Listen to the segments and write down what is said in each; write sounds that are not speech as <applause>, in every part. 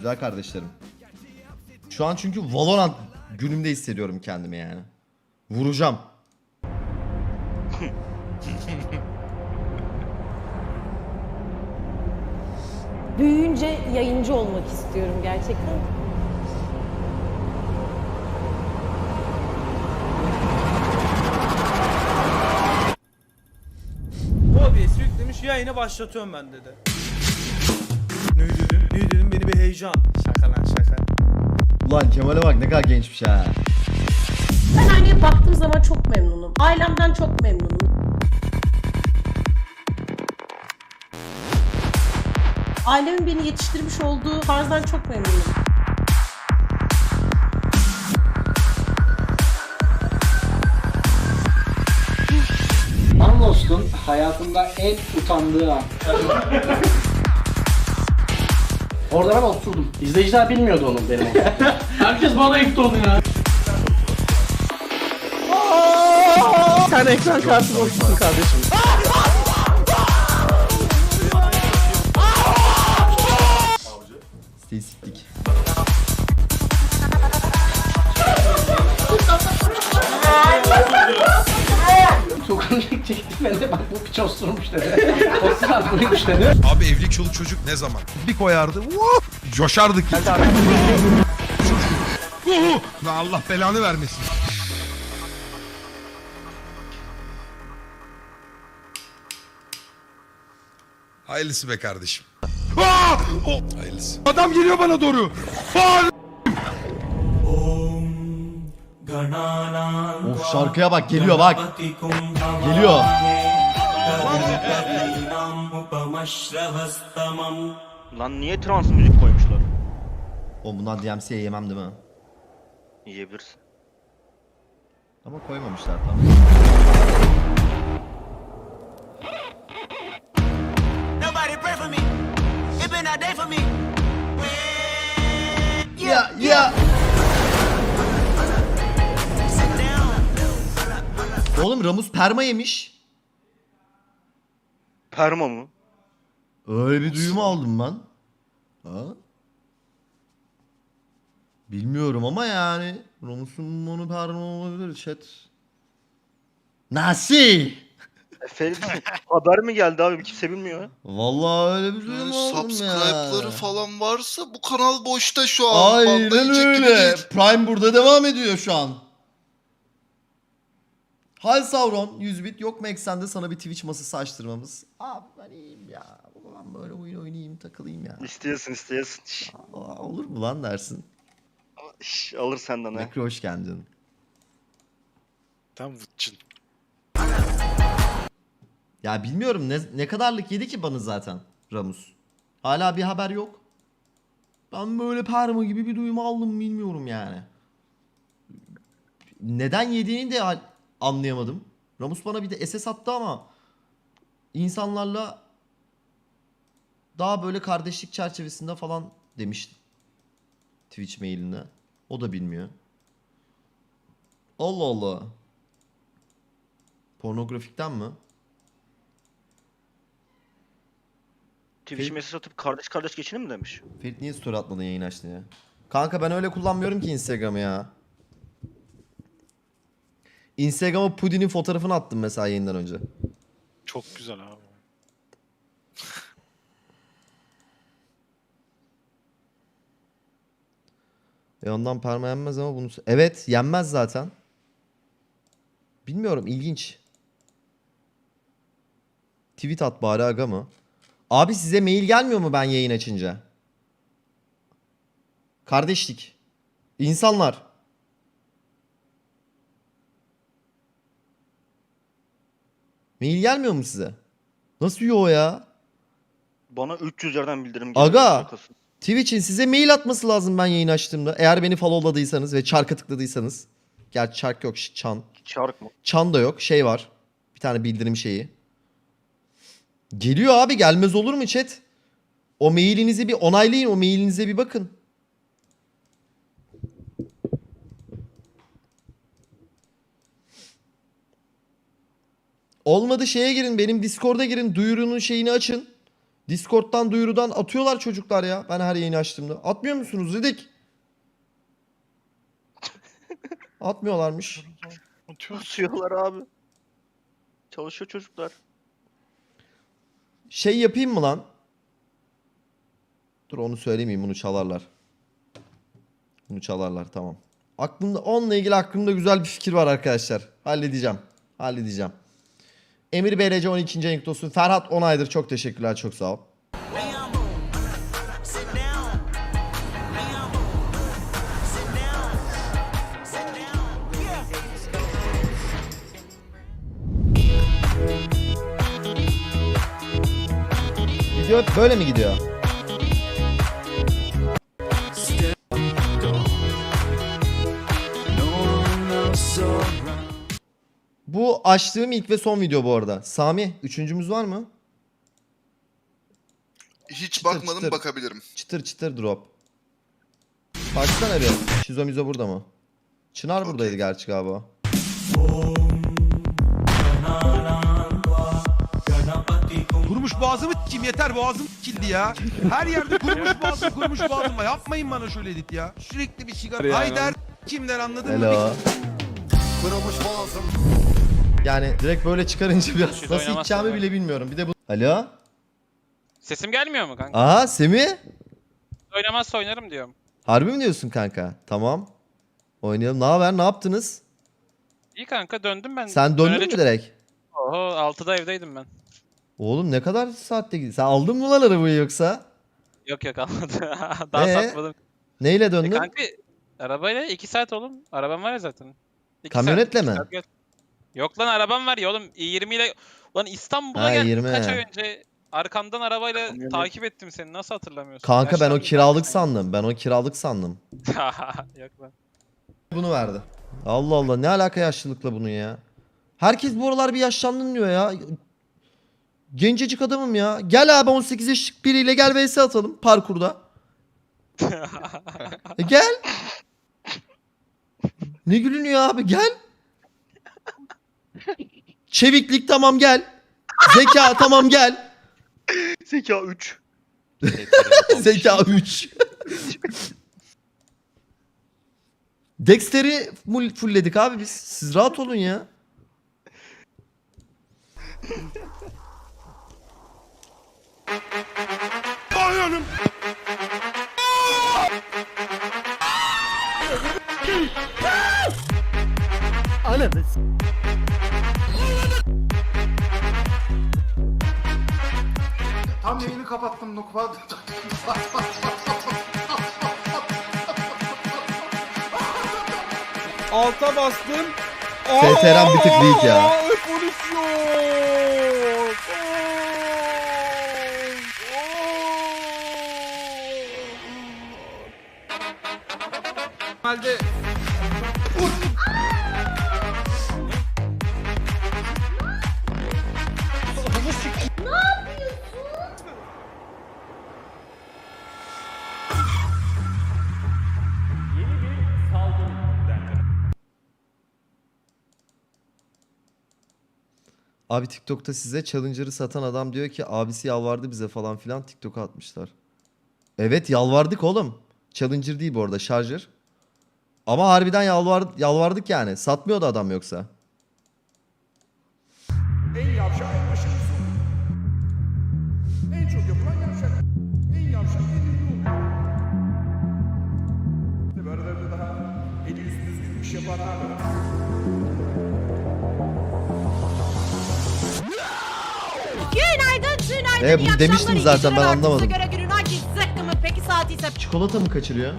Güzel kardeşlerim. Şu an çünkü Valorant günümde hissediyorum kendimi yani. Vuracağım. Büyüyünce yayıncı olmak istiyorum gerçekten. Bu OBS'i yüklemiş yayını başlatıyorum ben dedi. Ne dedim? Ne dedim? Beni bir heyecan. Şaka lan şaka. Ulan Kemal'e bak ne kadar gençmiş ha. Ben aynaya baktığım zaman çok memnunum. Ailemden çok memnunum. Ailemin beni yetiştirmiş olduğu tarzdan çok memnunum. Anlos'un hayatında en utandığı an. Orada ben oturdum. İzleyiciler bilmiyordu onun benim. <laughs> Herkes bana yıktı onu ya. Sen ekran kartı boşsun kardeşim. Siteyi siktik. <laughs> Çekti ben de bak bu piç osurmuş dedi. Osur buymuş dedi. Abi evlilik çoluk çocuk ne zaman? Bir koyardı. Vuh! Coşardık. Vuh! Lan Allah belanı vermesin. Hayırlısı be kardeşim. Aa! O- Hayırlısı. Adam geliyor bana doğru. Aa! Şarkıya bak geliyor bak. Geliyor. Lan niye trans müzik koymuşlar? O bundan DMC'ye yemem değil mi? Yiyebilirsin. Ama koymamışlar tam. Nobody pray for me. It been a day for me. Oğlum Ramus perma yemiş. Perma mı? Öyle bir duyum aldım ben. Ha? Bilmiyorum ama yani Ramus'un onu perma olabilir chat. Nasıl? E, Ferit haber mi geldi abi kimse bilmiyor. Vallahi öyle bir duyum aldım ya. subscribe'ları falan varsa bu kanal boşta şu an. Aynen Patlayacak gibi öyle. değil. Prime burada devam ediyor şu an. Hal Sauron 100 bit yok mu eksende sana bir Twitch masası açtırmamız? Abi ben iyiyim ya. Ben böyle oyun oynayayım takılayım ya. İsteyesin. Şş, Aa, olur mu lan dersin? şş, alır senden ha. Nekro hoş geldin. Tam vıçın. Ya bilmiyorum ne, ne kadarlık yedi ki bana zaten Ramus. Hala bir haber yok. Ben böyle perma gibi bir duyum aldım bilmiyorum yani. Neden yediğini de hal- anlayamadım. Ramus bana bir de SS attı ama insanlarla daha böyle kardeşlik çerçevesinde falan demişti. Twitch mailinde. O da bilmiyor. Allah Allah. Pornografikten mi? Twitch mesaj atıp kardeş kardeş geçinin mi demiş? Ferit niye story atmadın yayın açtın ya? Kanka ben öyle kullanmıyorum ki Instagram'ı ya. Instagram'a Pudin'in fotoğrafını attım mesela yayından önce. Çok güzel abi. E ondan perma yenmez ama bunu... Evet yenmez zaten. Bilmiyorum ilginç. Tweet at bari aga mı? Abi size mail gelmiyor mu ben yayın açınca? Kardeşlik. İnsanlar. Mail gelmiyor mu size? Nasıl yo ya? Bana 300 yerden bildirim geliyor. Aga! Şakası. Twitch'in size mail atması lazım ben yayın açtığımda. Eğer beni followladıysanız ve çarka tıkladıysanız. Gerçi çark yok çan. Çark mı? Çan da yok şey var. Bir tane bildirim şeyi. Geliyor abi gelmez olur mu chat? O mailinizi bir onaylayın o mailinize bir bakın. Olmadı şeye girin benim Discord'a girin duyurunun şeyini açın. Discord'dan duyurudan atıyorlar çocuklar ya. Ben her yayını açtığımda. Atmıyor musunuz Ridik? <laughs> Atmıyorlarmış. Kusuyorlar abi. Çalışıyor çocuklar. Şey yapayım mı lan? Dur onu söylemeyeyim bunu çalarlar. Bunu çalarlar tamam. Aklımda onunla ilgili aklımda güzel bir fikir var arkadaşlar. Halledeceğim. Halledeceğim. Emir BRC 12. ayın kutlu olsun. Ferhat 10 aydır çok teşekkürler çok sağ ol. Video böyle mi gidiyor? Bu açtığım ilk ve son video bu arada. Sami, üçüncümüz var mı? Hiç Çıtır bakmadım çıtır. bakabilirim. Çıtır çıtır drop. Baksana bir. Şizomizo burada mı? Çınar buradaydı gerçi galiba. Kurumuş boğazımı kim yeter boğazım kildi ya. Her yerde kurumuş boğazım kurumuş boğazım var. Yapmayın bana şöyle edit ya. Sürekli bir sigara. Hayder kimler anladın mı? Hello. Yani direkt böyle çıkarınca biraz Şurada nasıl oynamazsın içeceğimi bak. bile bilmiyorum. Bir de bu... Alo? Sesim gelmiyor mu kanka? Aa Semih? Oynamazsa oynarım diyorum. Harbi mi diyorsun kanka? Tamam. Oynayalım. Ne haber? Ne yaptınız? İyi kanka döndüm ben. Sen döndün Döneli mü çok- direkt? Oho 6'da evdeydim ben. Oğlum ne kadar saatte gidiyorsun? Sen aldın mı lan arabayı yoksa? Yok yok almadı. <laughs> Daha Ee? satmadım. Neyle E döndün? kanka arabayla 2 saat oğlum. Arabam var ya zaten. İki Kamyonetle iki mi? saat gel- Yok lan arabam var ya oğlum. i20 ile Ulan İstanbul'a Ha, geldim 20. kaç ay önce. Arkamdan arabayla Kamyonet. takip ettim seni. Nasıl hatırlamıyorsun? Kanka ben o kiralık sandım. Ben o kiralık sandım. <laughs> Yok lan. Bunu verdi. Allah Allah ne alaka yaşlılıkla bunun ya? Herkes bu aralar bir yaşlandın diyor ya. Gencecik adamım ya. Gel abi 18 yaşlık biriyle gel vs atalım parkurda. <laughs> E gel. Ne gülünüyor abi gel. Çeviklik tamam gel. Zeka tamam gel. Zeka 3. <laughs> Zeka 3. Dexter'i full- fullledik abi biz. Siz rahat olun ya. Tam yayını kapattım Nukva. Alta bastım. STR'm bir tık weak ya. Aa, Polis yok. Abi TikTok'ta size Challenger'ı satan adam diyor ki abisi yalvardı bize falan filan TikTok'a atmışlar. Evet yalvardık oğlum. Challenger değil bu arada Charger. Ama harbiden yalvar, yalvardık yani. Satmıyordu adam yoksa. En yavşak en başarılısı. En çok yapılan yavşak. En yavşak en ünlü bu aralarında daha eli üstü düzgün da var. E, iyi bunu akşamlar, demiştim zaten, ben anlamadım. göre günün hangi zıkkımı peki saati ise Çikolata mı kaçırıyor?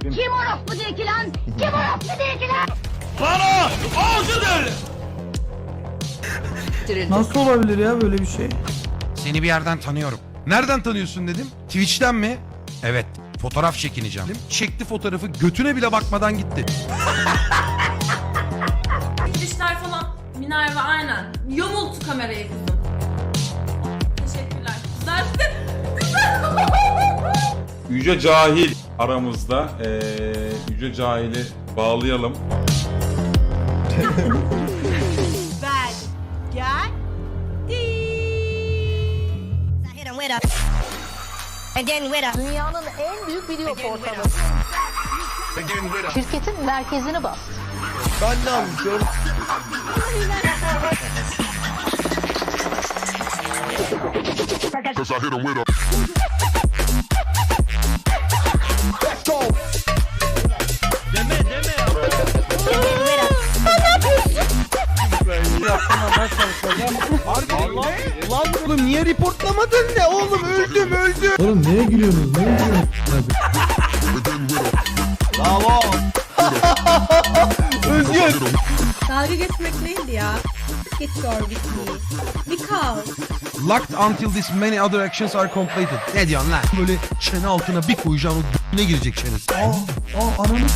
Kim orospu değil ki lan? Kim orospu değil ki lan? nasıl olabilir ya böyle bir şey? Seni bir yerden tanıyorum. Nereden tanıyorsun dedim. Twitch'ten mi? Evet. Fotoğraf çekineceğim. Çekti fotoğrafı götüne bile bakmadan gitti. <laughs> Dişler falan. Minerva aynen. Yamultu kamerayı kızım. Yüce Cahil aramızda. Ee, Yüce Cahil'i bağlayalım. <laughs> ben geldim. Dünyanın en büyük video portalı. Şirketin merkezini bas. Ben ne anlatıyorum? Lan <laughs> oğlum niye reportlamadın ne oğlum öldüm öldüm. Oğlum neye gülüyorsunuz? Neye gülüyorsunuz? Bravo. <laughs> Dalga geçmek neydi ya? Geçiyor bitmeyi. Because. Locked until this many other actions are completed. Ne diyorsun lan? Böyle çene altına bir koyacaksın o ne girecek çenesi. Bana bak beni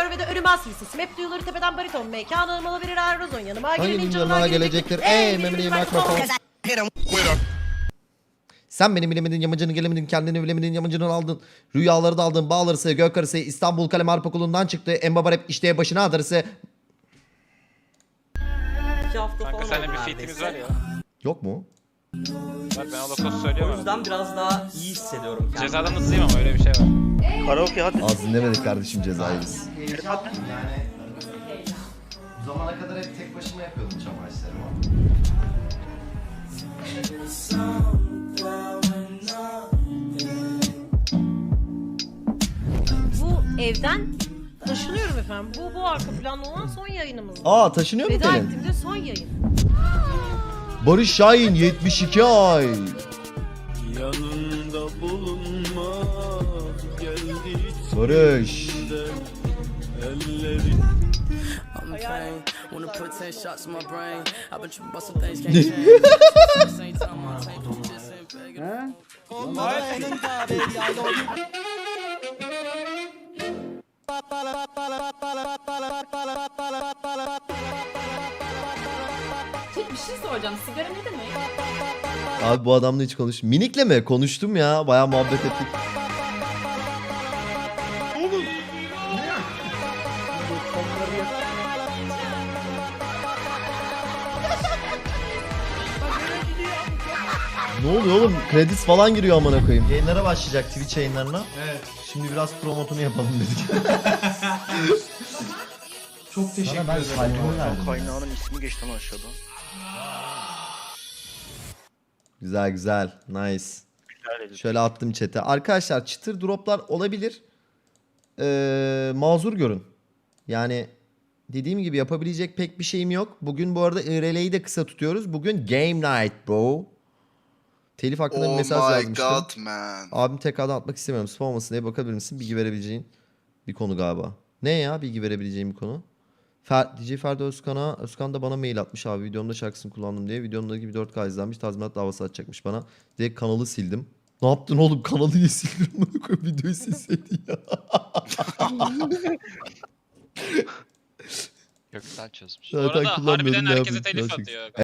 gör ve de önüme asılsın. Map duyuları tepeden bariton. Mekanı almalı birer Aerozon yanıma. Hangi Gelin canına gelecektir. Ey memeliğim mikrofon. Sen beni bilemedin yamacını gelemedin kendini bilemedin yamacını aldın. Rüyaları da aldın bağlarısı gök arısı İstanbul Kalem Harp Okulu'ndan çıktı. Embaba rap işte başına adarısı. İki hafta Kanka falan seninle oldu bir fitimiz var neredeyse. ya. Yok mu? Var ben o lokosu söylüyorum. biraz daha iyi hissediyorum Cezadan hızlıyım ama öyle bir şey var. Karaoke hadi. Az dinlemedik kardeşim cezayı biz. Bu zamana kadar hep tek başıma yapıyordum çamaşırlarımı. Bu evden taşınıyorum efendim. Bu bu arka planda olan son yayınımız. Aa taşınıyor mu Veda Pelin? ettiğimde son yayın. Barış Şahin 72 ay. Barış. Bir şey soracağım. Sigara ne demek? Abi bu adamla hiç konuş. Minikle mi? Konuştum ya. Bayağı muhabbet ettik. Ne oluyor oğlum? Kredis falan giriyor amına koyayım. Yayınlara başlayacak Twitch yayınlarına. Evet. Şimdi biraz promotunu yapalım dedik. <laughs> Çok teşekkür ben kalbimi verdim. Kaynağının ismi geçti ama aşağıda. Güzel güzel. Nice. Şöyle attım chat'e. Arkadaşlar çıtır droplar olabilir. Ee, mazur görün. Yani dediğim gibi yapabilecek pek bir şeyim yok. Bugün bu arada IRL'yi de kısa tutuyoruz. Bugün Game Night bro. Telif hakkında bir Oh mesaj my yazmıştım. god man. Abim tekrardan atmak istemiyorum. Spam olmasın diye bakabilir misin? Bilgi verebileceğin bir konu galiba. Ne ya bilgi verebileceğim bir konu? Fer, DJ Ferdi Özkan'a, Özkan da bana mail atmış abi videomda şarkısını kullandım diye. Videomda gibi 4K izlenmiş tazminat davası açacakmış bana. Direkt kanalı sildim. Ne yaptın oğlum kanalı niye sildin? Bunu koy videoyu silseydin ya. Gökten çözmüş. Zaten Bu arada harbiden herkese telif atıyor.